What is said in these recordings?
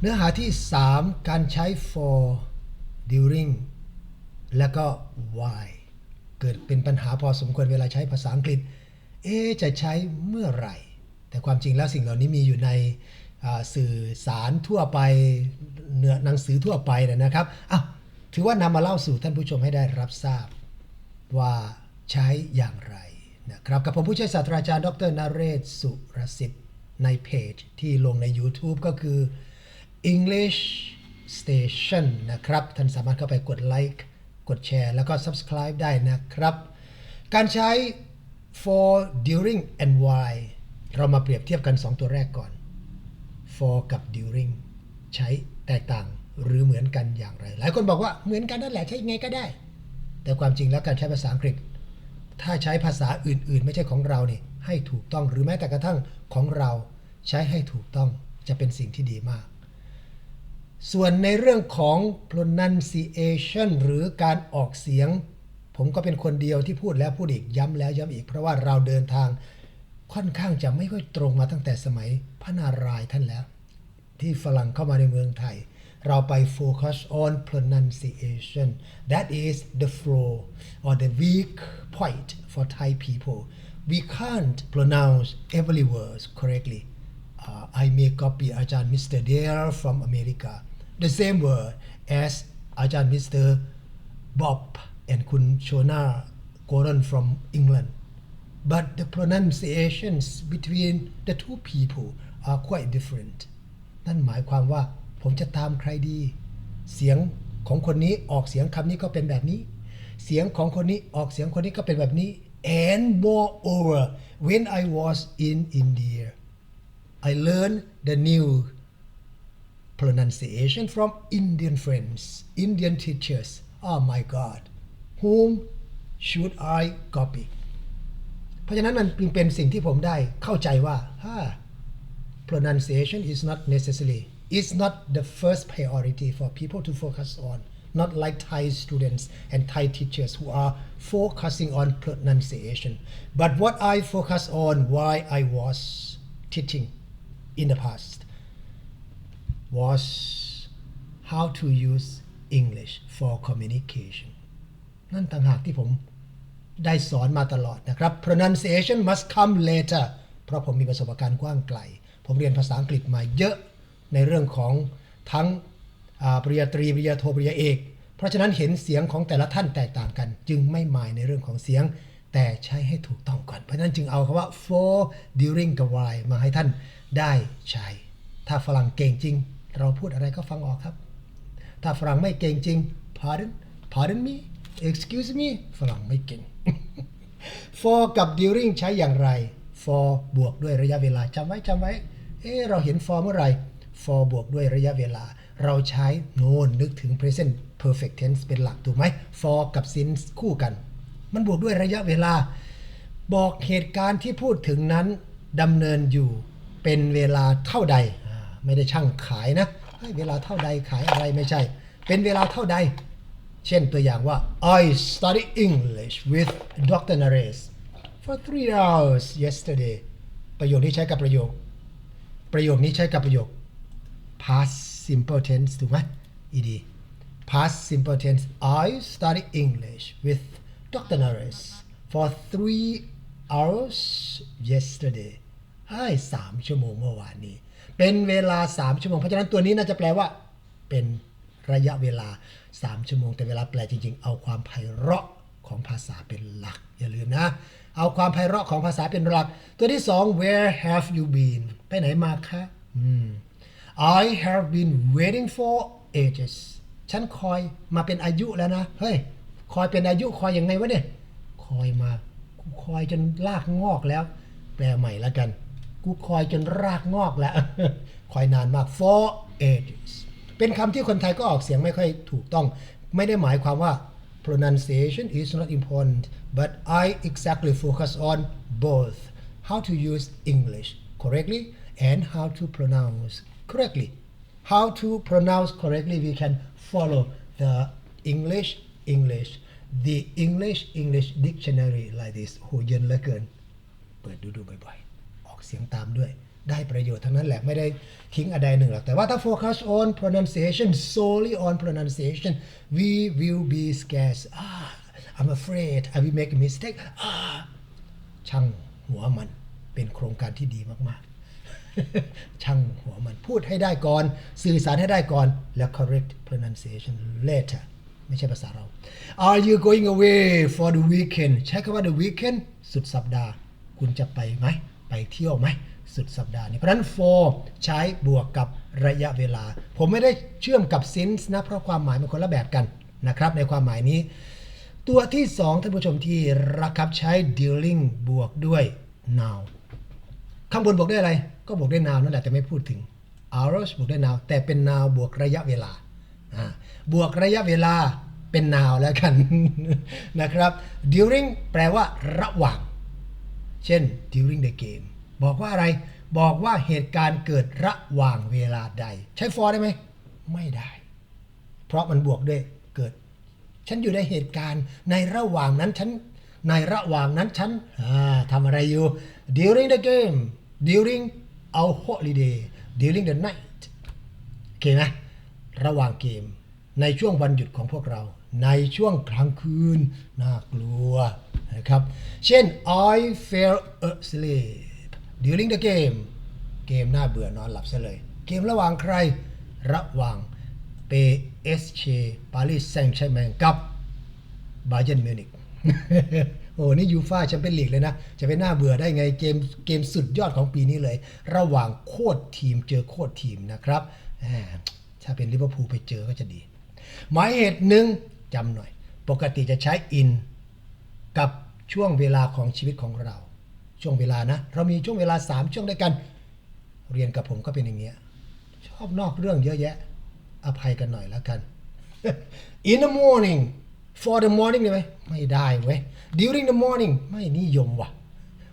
เนื้อหาที่ 3 การใช้ for during แล้วก็ why เกิดเป็นปัญหาพอสมควรเวลาใช้ภาษาอังกฤษ เอ๊จะใช้เมื่อไหร่ แต่ความจริงแล้วสิ่งเหล่านี้มีอยู่ในสื่อสารทั่วไปเนื้อหนังสือทั่วไปนะครับอ้าวถือว่านำมาเล่าสู่ท่านผู้ชมให้ได้รับทราบ ว่าใช้อย่างไรนะครับกับผมผู้ช่วยศาสตราจารย์ ดรนเรศสุรสิทธิ์ในเพจที่ลงใน YouTube ก็คือ English Station นะครับ ท่านสามารถเข้าไปกดไลค์กดแชร์แล้วก็ Subscribe ได้นะครับ การใช้ for during and why เรามาเปรียบเทียบกัน 2 ตัวแรกก่อน for กับ during ใช้แตกต่างหรือเหมือนกันอย่างไร หลายคนบอกว่าเหมือนกันนั่นแหละใช้ยังไงก็ได้ แต่ความจริงแล้วการใช้ภาษาอังกฤษ ถ้าใช้ภาษาอื่น ๆ ไม่ใช่ของเราเนี่ยให้ถูกต้องหรือแม้แต่กระทั่งของเราใช้ให้ถูกต้องจะเป็นสิ่งที่ดีมาก ส่วนในเรื่องของ pronunciation หรือการออกเสียง ผมก็เป็นคนเดียวที่พูดแล้วพูดอีกย้ำแล้วย้ำอีก เพราะว่าเราเดินทางค่อนข้างจะไม่ค่อยตรงมาตั้งแต่สมัยพระนารายณ์ท่านแล้ว ที่ฝรั่งเข้ามาในเมืองไทย เราไป focus on pronunciation that is the flow or the weak point for Thai people we can't pronounce every word correctly uh, I may copy อาจารย์ Mr. Dare from America the same word as อาจารย์ Mr. Bob and คุณ Shona Gordon from England but the pronunciations between the two people are quite different นั่นหมายความว่าผมจะตามใครดี เสียงของคนนี้ออกเสียงคำนี้ก็เป็นแบบนี้ เสียงของคนนี้ออกเสียงคนนี้ก็เป็นแบบนี้ and moreover when I was in India I learned the new pronunciation from Indian friends Indian teachers oh my god whom should I copy เพราะฉะนั้นมันจึงเป็นสิ่งที่ผมได้เข้าใจว่าฮ่า pronunciation is not necessary it's not the first priority for people to focus on not like Thai students and Thai teachers who are focusing on pronunciation but what I focus on why I was teaching In the past was how to use English for communication นั่นต่างหากที่ผมได้สอนมาตลอดนะครับ pronunciation must come later เพราะผมมีประสบการณ์กว้างไกล ผมเรียนภาษาอังกฤษมาเยอะในเรื่องของทั้งปริญญาตรีปริญญาโทปริญญาเอก เพราะฉะนั้นเห็นเสียงของแต่ละท่านแตกต่างกัน จึงไม่หมายในเรื่องของเสียง แต่ใช้ให้ถูกต้องก่อน เพราะนั้นจึงเอาคำว่า for during กับ why มาให้ท่านได้ใช้ ถ้าฝรั่งเก่งจริง เราพูดอะไรก็ฟังออกครับ ถ้าฝรั่งไม่เก่งจริง pardon pardon me excuse me ฝรั่งไม่เก่ง for กับ during ใช้อย่างไร for บวกด้วยระยะเวลาจำไว้จำไว้ เอ๊เราเห็น for เมื่อไหร่ for บวกด้วยระยะเวลา เราใช้โน้นนึกถึง present perfect tense เป็นหลักถูกไหม for กับ since คู่กัน มันบวกด้วยระยะเวลา บอกเหตุการณ์ที่พูดถึงนั้นดำเนินอยู่เป็นเวลาเท่าใด ไม่ได้ช่างขายนะเวลาเท่าใดขายอะไรไม่ใช่ เป็นเวลาเท่าใด เช่นตัวอย่างว่า I studied English with Dr. Nares for three hours yesterday ประโยคนี้ใช้กับประโยค ประโยคนี้ใช้กับประโยค past simple tense ถูกไหม ed past simple tense I studied English with Dr. Nares for three hours yesterday ให้สามชั่วโมงเมื่อวานนี้ เป็นเวลา3ชั่วโมง เพราะฉะนั้นตัวนี้น่าจะแปลว่า เป็นระยะเวลา3ชั่วโมง แต่เวลาแปลจริง ๆ เอาความไพเราะของภาษาเป็นหลัก อย่าลืมนะ เอาความไพเราะของภาษาเป็นหลัก ตัวที่2 where have you been ไปไหนมาคะอืม I have been waiting for ages ฉันคอยมาเป็นอายุแล้วนะ เฮ้ย คอยเป็นอายุคอยยังไงวะเนี่ย คอยมากูคอยจนรากงอกแล้ว แปลใหม่แล้วกัน กูคอยจนรากงอกแล้ว คอยนานมาก for ages เป็นคำที่คนไทยก็ออกเสียงไม่ค่อยถูกต้อง ไม่ได้หมายความว่า pronunciation is not important but I exactly focus on both how to use English correctly and how to pronounce correctly how to pronounce correctly we can follow the English English the English English dictionary like this โหเย็นเหลือเกิน เปิดดูดูบ่อยๆ ออกเสียงตามด้วยได้ประโยชน์ทั้งนั้นแหละไม่ได้ทิ้งอะไรหนึ่งหรอก แต่ว่าถ้า focus on pronunciation solely on pronunciation we will be scared ah I'm afraid I will make a mistake ah ช่างหัวมันเป็นโครงการที่ดีมากๆ ช่างหัวมันพูดให้ได้ก่อน สื่อสารให้ได้ก่อน แล้ว correct pronunciation later ไม่ใช่ภาษาเรา Are you going away for the weekend ใช้คำว่า the weekend สุดสัปดาห์ คุณจะไปไหม ไปเที่ยวไหม สุดสัปดาห์นี้เพราะนั้น for ใช้บวกกับระยะเวลา ผมไม่ได้เชื่อมกับ since นะ เพราะความหมายมันคนละแบบกันนะครับ ในความหมายนี้ ตัวที่สองท่านผู้ชมที่รักครับใช้ dealing บวกด้วย now ข้างบนบวกด้วยอะไร ก็บวกด้วย now นั่นแหละแต่ไม่พูดถึง hours บวกด้วย now แต่เป็น now บวกระยะเวลาอ่า บวกระยะเวลาเป็น now แล้วกันนะครับ during แปลว่าระหว่าง เช่น during the game บอกว่าอะไร บอกว่าเหตุการณ์เกิดระหว่างเวลาใด ใช้ for ได้ไหม ไม่ได้ เพราะมันบวกด้วยเกิด ฉันอยู่ในเหตุการณ์ในระหว่างนั้นฉันในระหว่างนั้นฉันทำอะไรอยู่ during the game during our holiday during the night โอเคไหมระหว่างเกม ในช่วงวันหยุดของพวกเรา ในช่วงกลางคืน น่ากลัวนะครับ เช่น I fell asleep during the game เกมน่าเบื่อนอนหลับซะเลย เกมระหว่างใคร ระหว่าง PSG ปารีสแซงต์แชร์แมงกับบาเย r n m มิวนิกโอ้นี่ยูฟ่าแชมเปี้ยนลีกเลยนะ จะไปน่าเบื่อได้ไงเกมเกมสุดยอดของปีนี้เลย ระหว่างโคตรทีมเจอโคตรทีมนะครับถ้าเป็นลิเวอร์พูลไปเจอก็จะดี หมายเหตุหนึ่งจำหน่อย ปกติจะใช้ in กับช่วงเวลาของชีวิตของเรา ช่วงเวลานะ เรามีช่วงเวลา 3 ช่วงด้วยกัน เรียนกับผมก็เป็นอย่างเงี้ยชอบนอกเรื่องเยอะแยะ อภัยกันหน่อยแล้วกัน in the morning for the morning ได้ไหมไม่ได้เว้ย during the morning ไม่นิยมว่ะ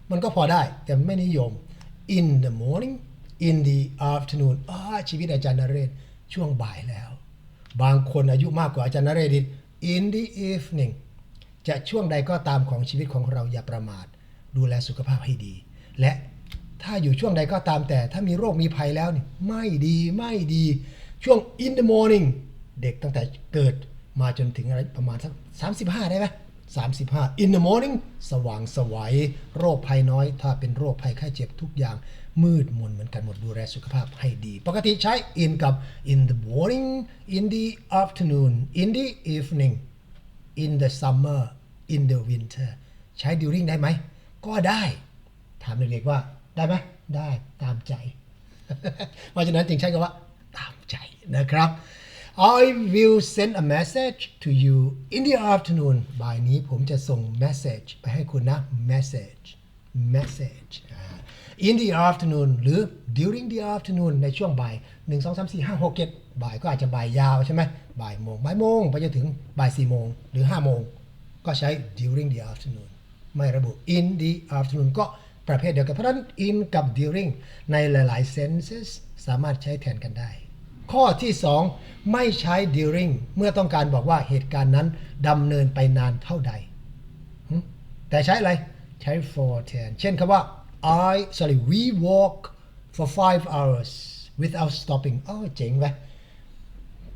มันก็พอได้แต่ไม่นิยม in the morning in the afternoon อ้าชีวิตอาจารย์นเรศช่วงบ่ายแล้ว บางคนอายุมากกว่าอาจารย์นเรดิต in the evening จะช่วงใดก็ตามของชีวิตของเราอย่าประมาท ดูแลสุขภาพให้ดี และถ้าอยู่ช่วงใดก็ตามแต่ถ้ามีโรคมีภัยแล้วนี่ไม่ดีไม่ดี ช่วง in the morning เด็กตั้งแต่เกิดมาจนถึงอะไรประมาณสัก35 ได้ไหม 35 in the morning สว่างสวัยโรคภัยน้อย ถ้าเป็นโรคภัยไข้เจ็บทุกอย่างมืดมนเหมือนกันหมดดูแลสุขภาพให้ดี ปกติใช้ in กับ in the morning in the afternoon in the evening in the summer in the winter ใช้ during ได้ไหม ก็ได้ ถามเด็กๆว่าได้ไหมได้ตามใจ เพราะฉะนั้นจึงใช้คำว่าตามใจนะครับ I will send a message to you in the afternoon บ่ายนี้ผมจะส่ง message ไปให้คุณนะ message message in the afternoon หรือ during the afternoon ในช่วงบ่าย 1 2 3 4 5 6 7 บ่ายก็อาจจะบ่ายยาวใช่ไหมบ่ายโมงบ่ายโมงไปจนถึงบ่าย4โมงหรือ 5 โมง ก็ใช้ during the afternoon ไม่ระบุ in the afternoon ก็ประเภทเดียวกัน เพราะฉะนั้น in กับ during ในหลาย ๆ senses สามารถใช้แทนกันได้ ข้อที่ 2 ไม่ใช้ during เมื่อต้องการบอกว่าเหตุการณ์นั้นดำเนินไปนานเท่าใด แต่ใช้อะไร ใช้ for แทนเช่นคำว่า I sorry we walk for five hours without stopping อ้าวเจ๋งไหม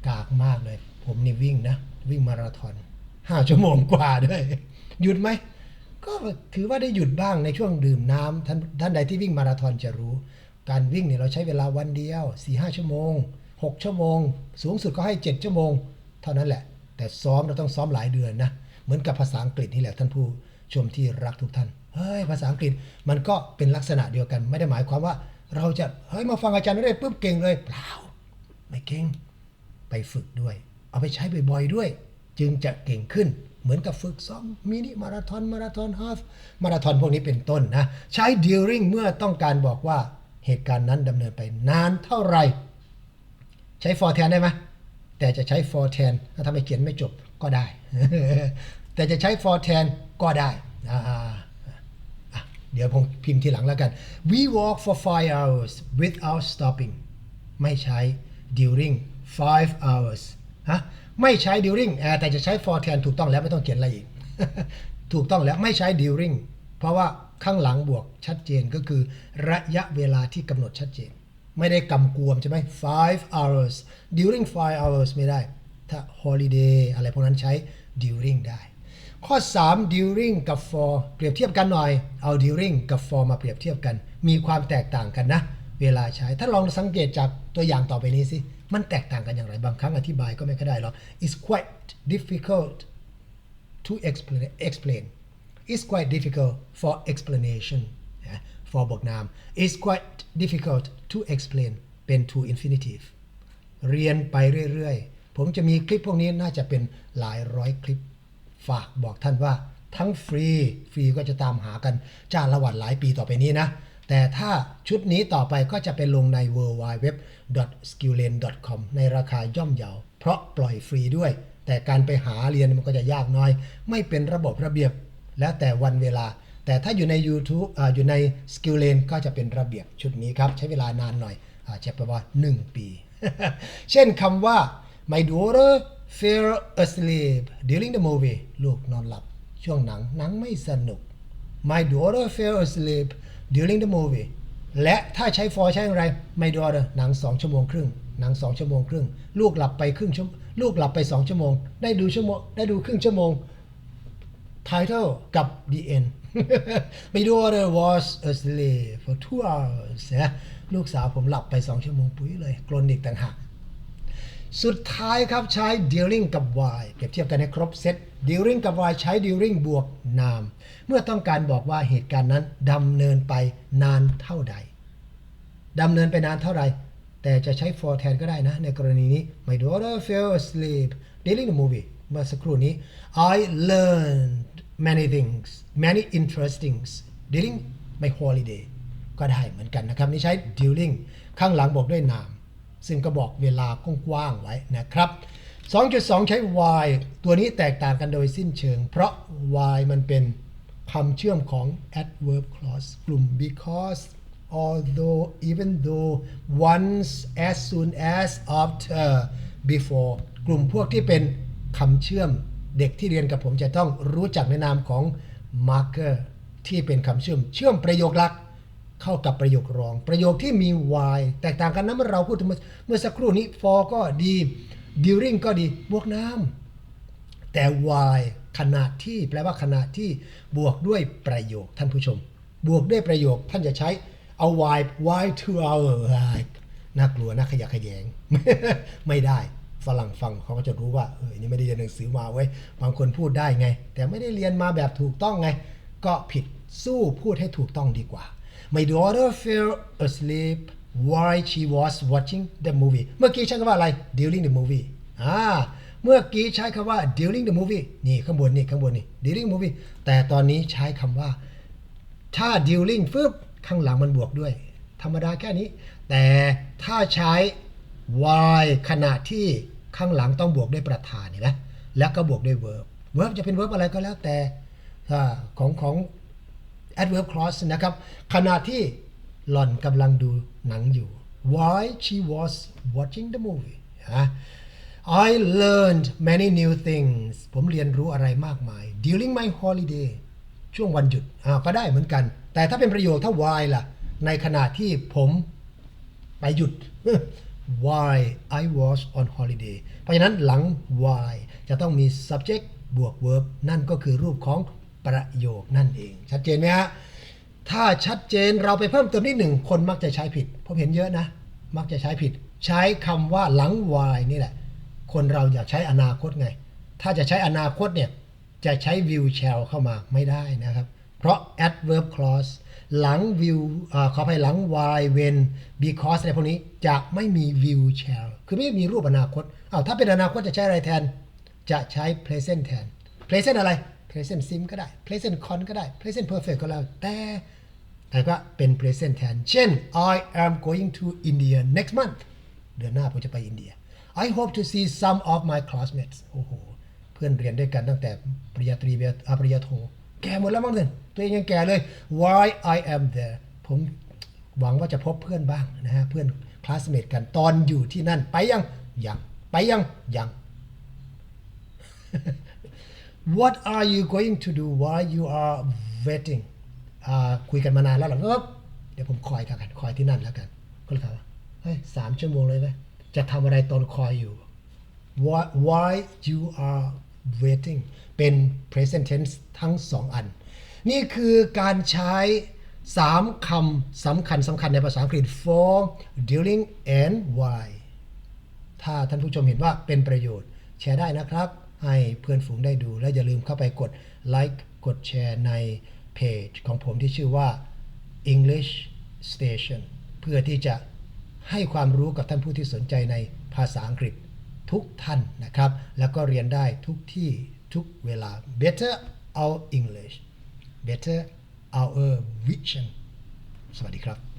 กากมากเลย ผมนี่วิ่งนะ วิ่งมาราธอนห้าชั่วโมงกว่าด้วย หยุดไหม ก็ถือว่าได้หยุดบ้างในช่วงดื่มน้ำท่านท่านใดที่วิ่งมาราธอนจะรู้ การวิ่งเนี่ยเราใช้เวลาวันเดียว4ีหชั่วโมง 6 ชั่วโมง สูงสุดก็ให้ 7 ชั่วโมง เท่านั้นแหละ แต่ซ้อมเราต้องซ้อมหลายเดือนนะ เหมือนกับภาษาอังกฤษนี่แหละท่านผู้ชมที่รักทุกท่าน เฮ้ยภาษาอังกฤษมันก็เป็นลักษณะเดียวกัน ไม่ได้หมายความว่า เราจะเฮ้ยมาฟังอาจารย์ไม่ได้ปุ๊บเก่งเลยเปล่าไม่เก่งไปฝึกด้วย เอาไปใช้บ่อยๆด้วย จึงจะเก่งขึ้นเหมือนกับฝึกซ้อมมินิมาราธอนมาราธอนฮาฟมาราธอนพวกนี้เป็นต้นนะ ใช้ during เมื่อต้องการบอกว่าเหตุการณ์นั้นดำเนินไปนานเท่าไหร่ ใช้ for แทนได้ไหมแต่จะใช้ for แทนถ้าทำไมเขียนไม่จบก็ได้ แต่จะใช้ for แทนก็ได้อ่าอะเดี๋ยวผมพิมพ์ทีหลังแล้วกัน we walk for five hours without stopping ไม่ใช้ during five hours ฮะไม่ใช้ during แต่จะใช้ for แทนถูกต้องแล้วไม่ต้องเขียนอะไรอีก ถูกต้องแล้วไม่ใช้ during เพราะว่าข้างหลังบวกชัดเจนก็คือระยะเวลาที่กำหนดชัดเจน ไม่ได้กำกวมใช่ไหม five hours during five hours ไม่ได้ ถ้า holiday อะไรพวกนั้นใช้ during ได้ ข้อ 3 during กับ for เปรียบเทียบกันหน่อย เอา during กับ for มาเปรียบเทียบกัน มีความแตกต่างกันนะ เวลาใช้ ถ้าลองสังเกตจากตัวอย่างต่อไปนี้สิ มันแตกต่างกันอย่างไร บางครั้งอธิบายก็ไม่ค่อยได้หรอก it's quite difficult to explain explain it's quite difficult for explanation นะ for บวกนาม is quite difficult to explain เป็น to infinitive เรียนไปเรื่อยๆ ผมจะมีคลิปพวกนี้น่าจะเป็นหลายร้อยคลิป ฝากบอกท่านว่าทั้งฟรี ฟรีก็จะตามหากันจ้าละวันหลายปีต่อไปนี้นะ แต่ถ้าชุดนี้ต่อไปก็จะเป็นลงใน w w w s k i l l a n c o m ในราคาย่อมเยา เพราะปล่อยฟรีด้วย แต่การไปหาเรียนมันก็จะยากน้อย ไม่เป็นระบบระเบียบ แล้วแต่วันเวลา แต่ถ้าอยู่ใน YouTube ออยู่ใน s k i l l a n ก็จะเป็นระเบียบชุดนี้ครับ ใช้เวลานานหน่อยอาจจะประมาณ1 ปี เช่นคำว่า my daughter fell asleep during the movie ลูกนอนหลับ ช่วงหนังหนังไม่สนุก my daughter fell asleep during the movie และถ้าใช้ for ใช้อย่างไร my daughter หนัง 2 ชั่วโมงครึ่ง หนัง 2 ชั่วโมงครึ่ง ลูกหลับไปครึ่งชั่วลูกหลับไป 2 ชั่วโมง ได้ดูชั่วโมงได้ดูครึ่งชั่วโมง title กับ the end my daughter was asleep for two hours นะลูกสาวผมหลับไป2ชั่วโมงปุ๋ยเลยกรนอีกต่างหากสุดท้ายครับใช้ during กับ y เปรียบเทียบกันให้ครบเซต during กับ y ใช้ during บวกนาม เมื่อต้องการบอกว่าเหตุการณ์นั้นดำเนินไปนานเท่าใดดำเนินไปนานเท่าใดแต่จะใช้ for แทนก็ได้นะ ในกรณีนี้ my daughter fell asleep during the movie เมื่อสักครู่นี้ I learned many things many interesting during my holiday ก็ได้เหมือนกันนะครับ นี่ใช้ during ข้างหลังบอกด้วยนาม ซึ่งก็บอกเวลากว้างๆไว้นะครับ 2.2 ใช้ why ตัวนี้แตกต่างกันโดยสิ้นเชิง เพราะ why มันเป็นคำเชื่อมของ adverb clause กลุ่ม because although even though once as soon as after before กลุ่มพวกที่เป็นคำเชื่อม เด็กที่เรียนกับผมจะต้องรู้จักในนามของ marker ที่เป็นคำเชื่อมเชื่อมประโยคหลัก เข้ากับประโยครอง ประโยคที่มี why แตกต่างกันนะเมื่อเราพูดถึงเมื่อสักครู่นี้ for ก็ดี during ก็ดีบวกน้ำแต่ why ขณะที่แปลว่าขณะที่บวกด้วยประโยคท่านผู้ชม บวกด้วยประโยคท่านจะใช้เอา why why to our น่ากลัวน่าขยะแขยง ไม่ได้ ฝรั่งฟังเขาก็จะรู้ว่าเออนี่ไม่ได้เรียนหนังสือมาไว้ยบางคนพูดได้ไง แต่ไม่ได้เรียนมาแบบถูกต้องไง ก็ผิดสู้พูดให้ถูกต้องดีกว่า My daughter fell asleep while she was watching the movie เมื่อกี้ใช้คำว่าอะไร during the movie อ่าเมื่อกี้ใช้คำว่า during the movie นี่ข้างบนนี่ข้างบนนี่ during the movie แต่ตอนนี้ใช้คำว่า ถ้า during ฟึบข้างหลังมันบวกด้วย ธรรมดาแค่นี้ แต่ถ้าใช้ y ขณะที่ข้างหลังต้องบวกด้วยประธานเห็นไหมแล้วก็บวกด้วย verb verb จะเป็น verb อะไรก็แล้วแต่ของของ adverb clause นะครับขณะที่หล่อนกำลังดูหนังอยู่ while she was watching the movie I learned many new things ผมเรียนรู้อะไรมากมาย during my holiday ช่วงวันหยุดก็ได้เหมือนกัน แต่ถ้าเป็นประโยคถ้า why ล่ะ ในขณะที่ผมไปหยุด why I was on holiday เพราะฉะนั้นหลัง why จะต้องมี subject บวก verb นั่นก็คือรูปของประโยคนั่นเอง ชัดเจนไหมฮะ ถ้าชัดเจนเราไปเพิ่มเติมนิดหนึ่ง คนมักจะใช้ผิดผมเห็นเยอะนะ มักจะใช้ผิด ใช้คำว่าหลัง why นี่แหละ คนเราอยากใช้อนาคตไง ถ้าจะใช้อนาคตเนี่ย จะใช้ will shall เข้ามาไม่ได้นะครับ เพราะ adverb clause หลัง will อ่าขออภัยหลัง why when because อะไรพวกนี้จะไม่มี will shall คือไม่มีรูปอนาคตอ้าวถ้าเป็นอนาคตจะใช้อะไรแทน จะใช้ present แทน present อะไร present sim ก็ได้ present con ก็ได้ present perfect ก็แล้วแต่แต่ก็เป็น present แทน เช่น I am going to India next month เดือนหน้าผมจะไปอินเดีย I hope to see some of my classmates โอ้โห เพื่อนเรียนด้วยกันตั้งแต่ปริญญาตรีอ่าปริญญาโท แก่หมดแล้วมั้งเนี่ยตัวเองยังแก่เลย Why I am there ผมหวังว่าจะพบเพื่อนบ้างนะฮะเพื่อนคลาสเมทกันตอนอยู่ที่นั่นไปยังยังไปยังยัง What are you going to do while you are waiting อ่าคุยกันมานานแล้วหรอเออเดี๋ยวผมคอยกันคอยที่นั่นแล้วกันก็เลยถามว่าเฮ้ยสามชั่วโมงเลยไหมจะทำอะไรตอนคอยอยู่ why why you are waiting เป็น present tense ทั้งสองอัน นี่คือการใช้สามคำสำคัญสำคัญในภาษาอังกฤษ for during and why ถ้าท่านผู้ชมเห็นว่าเป็นประโยชน์ แชร์ได้นะครับ ให้เพื่อนฝูงได้ดู และอย่าลืมเข้าไปกดไลค์กดแชร์ในเพจของผมที่ชื่อว่า English Station เพื่อที่จะให้ความรู้กับท่านผู้ที่สนใจในภาษาอังกฤษทุกท่านนะครับ แล้วก็เรียนได้ทุกที่ ทุกเวลา Better our English Better our vision สวัสดีครับ